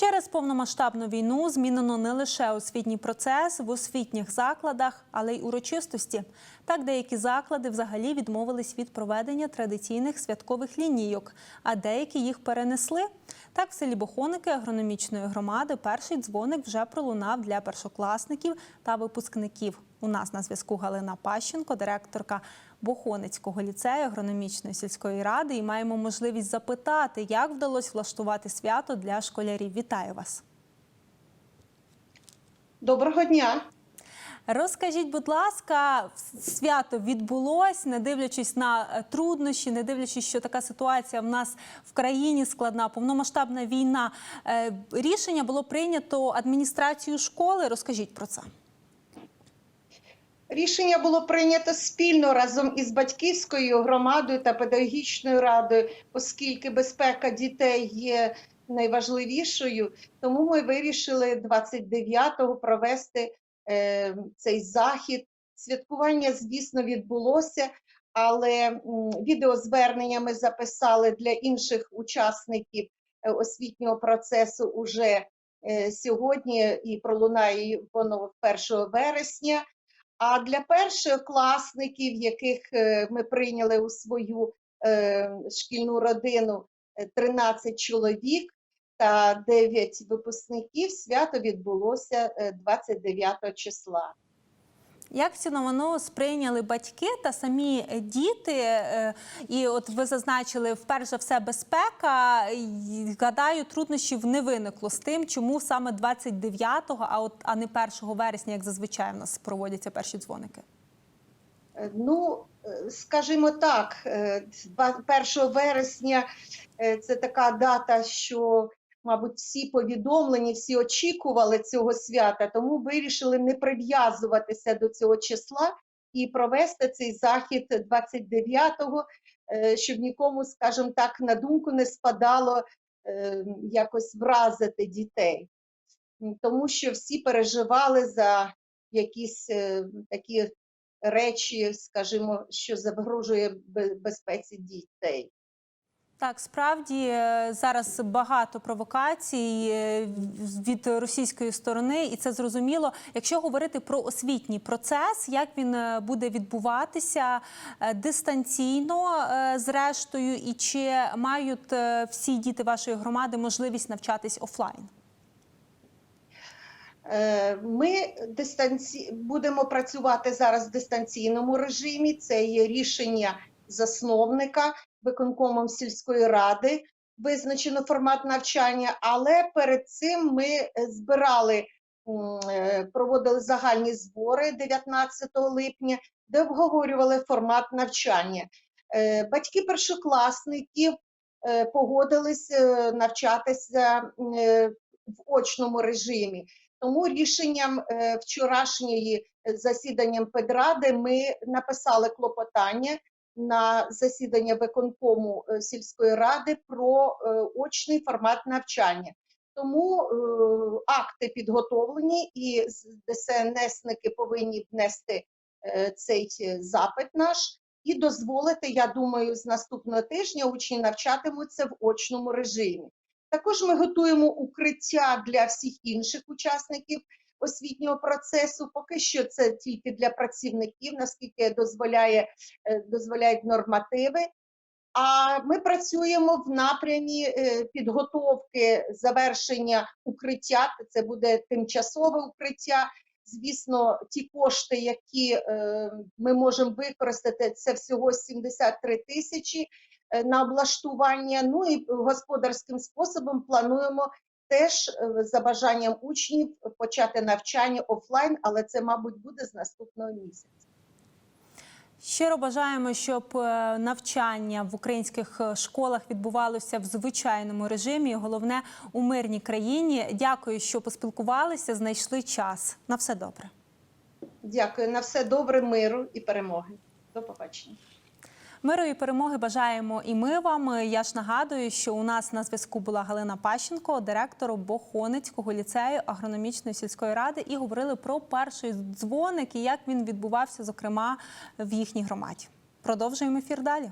Через повномасштабну війну змінено не лише освітній процес в освітніх закладах, але й урочистості. Так, деякі заклади взагалі відмовились від проведення традиційних святкових лінійок, а деякі їх перенесли. Так, в селі Бохоники агрономічної громади перший дзвоник вже пролунав для першокласників та випускників. У нас на зв'язку Галина Пащенко, директорка Бохоницького ліцею агрономічної сільської ради, і маємо можливість запитати, як вдалося влаштувати свято для школярів. Вітаю вас! Доброго дня. Розкажіть, будь ласка, свято відбулось, не дивлячись на е, труднощі, не дивлячись, що така ситуація в нас в країні складна, повномасштабна війна. Е, Рішення було прийнято адміністрацією школи. Розкажіть про це. Рішення було прийнято спільно разом із батьківською громадою та педагогічною радою, оскільки безпека дітей є найважливішою. Тому ми вирішили 29-го провести е, цей захід. Святкування, звісно, відбулося, але відеозвернення ми записали для інших учасників е, освітнього процесу уже е, сьогодні і пролунає воно 1 вересня. А для першокласників, яких е, ми прийняли у свою е, шкільну родину е, 13 чоловік та 9 випускників, свято відбулося е, 29 числа. Як воно сприйняли батьки та самі діти? Е, І от ви зазначили, вперше все, безпека. І, Гадаю, труднощів не виникло з тим, чому саме 29-го, а от а не 1 вересня, як зазвичай в нас проводяться перші дзвоники. Е, Ну, е, скажімо так, е, два- 1 вересня це така дата, що, мабуть, всі повідомлені, всі очікували цього свята, тому вирішили не прив'язуватися до цього числа і провести цей захід 29-го, е, щоб нікому, скажімо так, на думку не спадало е, якось вразити дітей. Тому що всі переживали за якісь е, такі речі, скажімо, що загрожує безпеці дітей. Так, справді е, зараз багато провокацій е, від російської сторони, і це зрозуміло. Якщо говорити про освітній процес, як він е, буде відбуватися дистанційно, зрештою, і чи мають всі діти вашої громади можливість навчатись офлайн? Ми дистанці... будемо працювати зараз в дистанційному режимі. Це є рішення засновника виконкомом сільської ради. Визначено формат навчання, але перед цим ми е, збирали, е, проводили загальні збори 19 липня, де обговорювали формат навчання. Е, Батьки першокласників погодились навчатися в очному режимі. Тому рішенням вчорашньої засіданням педради ми написали клопотання на засідання виконкому е, сільської ради про е, очний формат навчання. Тому е, акти підготовлені, і ДСНСники повинні внести цей запит наш і дозволити, я думаю, з наступного тижня учні навчатимуться в очному режимі. Також ми готуємо укриття для всіх інших учасників освітнього процесу. Поки що це тільки для працівників, наскільки дозволяє, е, дозволяють нормативи. А ми працюємо в напрямі е, підготовки завершення укриття. Це буде тимчасове укриття. Звісно, ті кошти, які е, ми можемо використати, це всього 73 тисячі на облаштування. Ну і господарським способом плануємо теж е, за бажанням учнів почати навчання офлайн, але це, мабуть, буде з наступного місяця. Щиро бажаємо, щоб е, навчання в українських е, школах відбувалося в звичайному режимі. і Головне у мирній країні. Дякую, що поспілкувалися, знайшли час. На все добре. Дякую на все добре, миру і перемоги. До побачення. Миру і перемоги бажаємо і ми вам. Я ж нагадую, що у нас на зв'язку була Галина Пащенко, директор Бохоницького ліцею агрономічної сільської ради, і говорили про перший дзвоник і як він відбувався, зокрема в їхній громаді. Продовжуємо ефір далі.